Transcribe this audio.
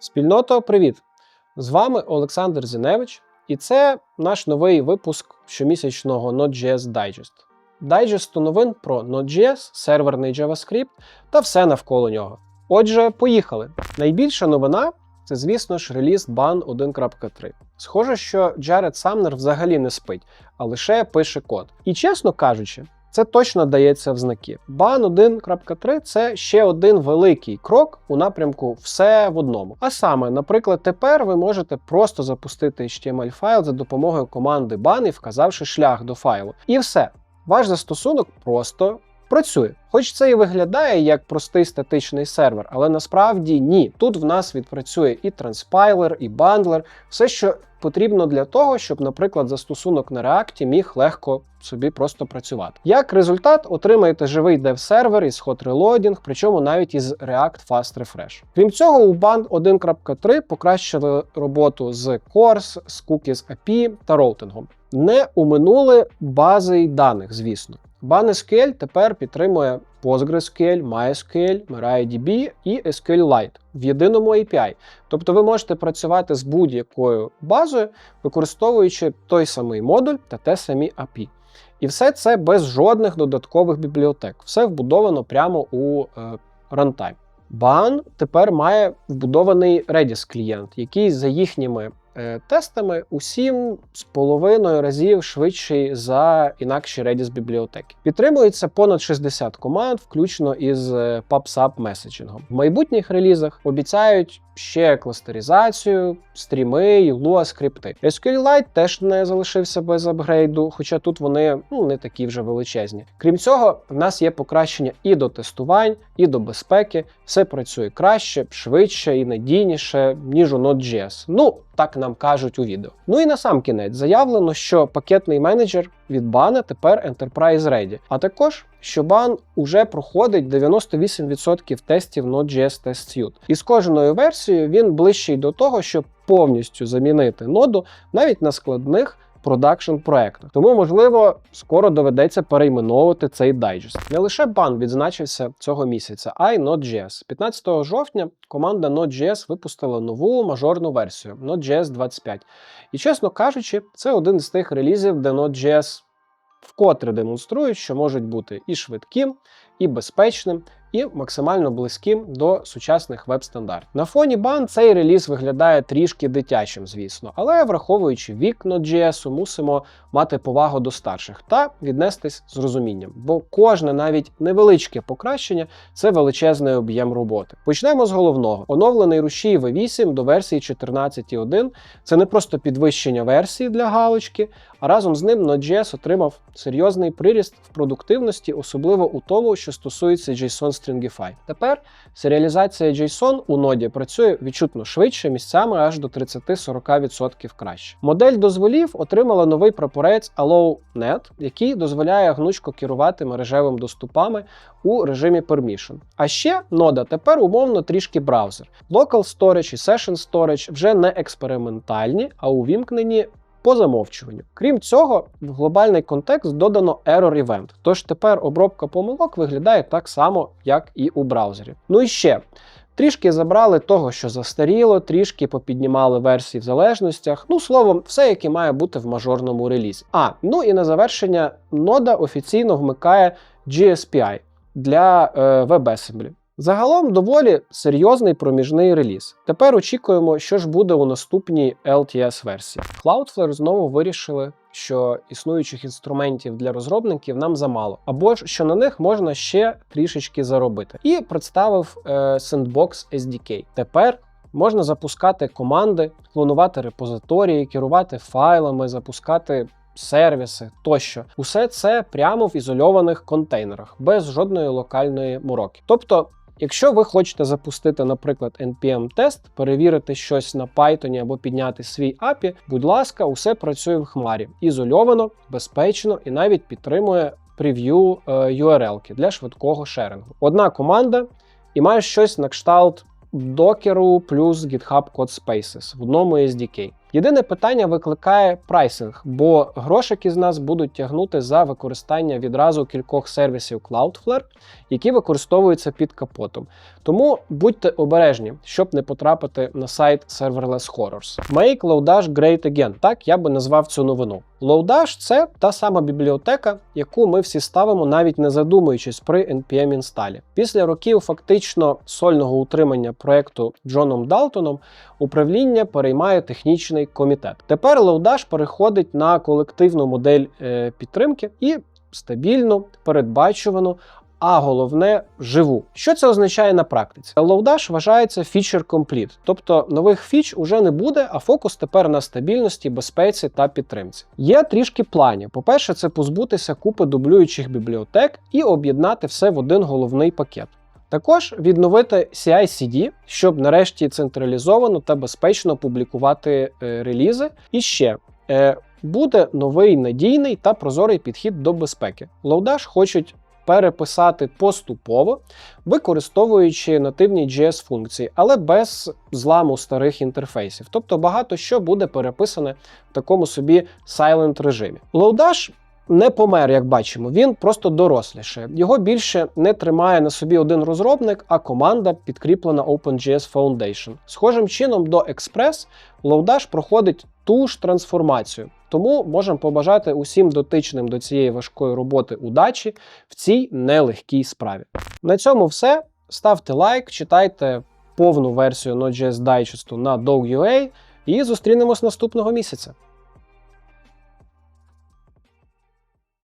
Спільното, привіт! З вами Олександр Зіневич, і це наш новий випуск щомісячного Node.js Digest. Дайджесту новин про Node.js, серверний JavaScript та все навколо нього. Отже, поїхали. Найбільша новина це, звісно ж, реліз Ban 1.3. Схоже, що Джаред Самнер взагалі не спить, а лише пише код. І чесно кажучи, це точно дається в знаки. Ban 1.3 це ще один великий крок у напрямку все в одному. А саме, наприклад, тепер ви можете просто запустити HTML файл за допомогою команди ban і вказавши шлях до файлу. І все. Ваш застосунок просто працює. Хоч це і виглядає як простий статичний сервер, але насправді ні. Тут в нас відпрацює і транспайлер, і бандлер, все, що потрібно для того, щоб, наприклад, застосунок на React міг легко собі просто працювати. Як результат, отримаєте живий dev-сервер із hot reloading, причому навіть із React Fast Refresh. Крім цього, у Band 1.3 покращили роботу з Course, з Cookies API та роутингом. Не уминули бази даних, звісно. BunSQL тепер підтримує PostgreSQL, MySQL, MariaDB і SQLite в єдиному API. Тобто ви можете працювати з будь-якою базою, використовуючи той самий модуль та те самі API. І все це без жодних додаткових бібліотек. Все вбудовано прямо у е. Ban тепер має вбудований Redis клієнт, який за їхніми тестами у 7 з половиною разів швидший за інакші Redis бібліотеки. Підтримується понад 60 команд, включно із е, PubSub меседжингом. В майбутніх релізах обіцяють ще кластеризацію, стріми і Lua скрипти. SQLite теж не залишився без апгрейду, хоча тут вони ну, не такі вже величезні. Крім цього, в нас є покращення і до тестувань, і до безпеки. Все працює краще, швидше і надійніше, ніж у Node.js. Ну, так нам кажуть у відео. Ну і на сам кінець заявлено, що пакетний менеджер від бана тепер Enterprise Ready, а також що бан уже проходить 98% тестів Node.js Test Suite. І з кожною версією він ближчий до того, щоб повністю замінити ноду навіть на складних продакшн проектах. Тому, можливо, скоро доведеться перейменовувати цей дайджест. Не лише бан відзначився цього місяця, а й Node.js. 15 жовтня команда Node.js випустила нову мажорну версію Node.js 25. І чесно кажучи, це один з тих релізів, де Node.js вкотре демонструють, що можуть бути і швидким, і безпечним, і максимально близьким до сучасних веб-стандартів. На фоні бан цей реліз виглядає трішки дитячим, звісно, але враховуючи вік Node.js, мусимо мати повагу до старших та віднестись з розумінням, бо кожне навіть невеличке покращення це величезний об'єм роботи. Почнемо з головного: оновлений рушій V8 до версії 14.1 це не просто підвищення версії для галочки, а разом з ним Node.js отримав серйозний приріст в продуктивності, особливо у тому, що стосується JSON Stringify. Тепер серіалізація JSON у ноді працює відчутно швидше, місцями аж до 30-40% краще. Модель дозволів отримала новий прапорець AllowNet, який дозволяє гнучко керувати мережевими доступами у режимі Permission. А ще нода тепер умовно трішки браузер. Local Storage і Session Storage вже не експериментальні, а увімкнені по замовчуванню. Крім цього, в глобальний контекст додано Error Event, тож тепер обробка помилок виглядає так само, як і у браузері. Ну і ще. Трішки забрали того, що застаріло, трішки попіднімали версії в залежностях. Ну, словом, все, яке має бути в мажорному релізі. А, ну і на завершення, нода офіційно вмикає GSPI для е, WebAssembly. Загалом доволі серйозний проміжний реліз. Тепер очікуємо, що ж буде у наступній LTS версії. Cloudflare знову вирішили, що існуючих інструментів для розробників нам замало, або ж що на них можна ще трішечки заробити. І представив е, Sandbox SDK. Тепер можна запускати команди, клонувати репозиторії, керувати файлами, запускати. Сервіси тощо, усе це прямо в ізольованих контейнерах, без жодної локальної мороки. Тобто Якщо ви хочете запустити, наприклад, npm-тест, перевірити щось на Python або підняти свій API, будь ласка, усе працює в хмарі, ізольовано, безпечно і навіть підтримує прев'ю е, URL для швидкого шерингу. Одна команда і має щось на кшталт докеру плюс GitHub Code Spaces в одному SDK. Єдине питання викликає прайсинг, бо грошики з нас будуть тягнути за використання відразу кількох сервісів Cloudflare, які використовуються під капотом. Тому будьте обережні, щоб не потрапити на сайт Serverless Horrors. Make Lodash Great Again. Так я би назвав цю новину. Lodash – це та сама бібліотека, яку ми всі ставимо, навіть не задумуючись при npm інсталі. Після років фактично сольного утримання проекту Джоном Далтоном управління переймає технічний комітет. Тепер Lodash переходить на колективну модель е, підтримки і стабільно, передбачувано. А головне живу. Що це означає на практиці? Lodash вважається feature complete, тобто нових фіч уже не буде, а фокус тепер на стабільності, безпеці та підтримці. Є трішки планів. По-перше, це позбутися купи дублюючих бібліотек і об'єднати все в один головний пакет. Також відновити CI-CD, щоб нарешті централізовано та безпечно публікувати е, релізи. І ще е, буде новий надійний та прозорий підхід до безпеки. Lodash хочуть переписати поступово, використовуючи нативні JS-функції, але без зламу старих інтерфейсів. Тобто багато що буде переписане в такому собі silent режимі. Lodash не помер, як бачимо, він просто доросліше. Його більше не тримає на собі один розробник, а команда підкріплена OpenJS Foundation. Схожим чином до Express Lodash проходить ту ж трансформацію. Тому можемо побажати усім дотичним до цієї важкої роботи удачі в цій нелегкій справі. На цьому все. Ставте лайк, читайте повну версію Node.js Digest на Dog.ua і зустрінемось наступного місяця.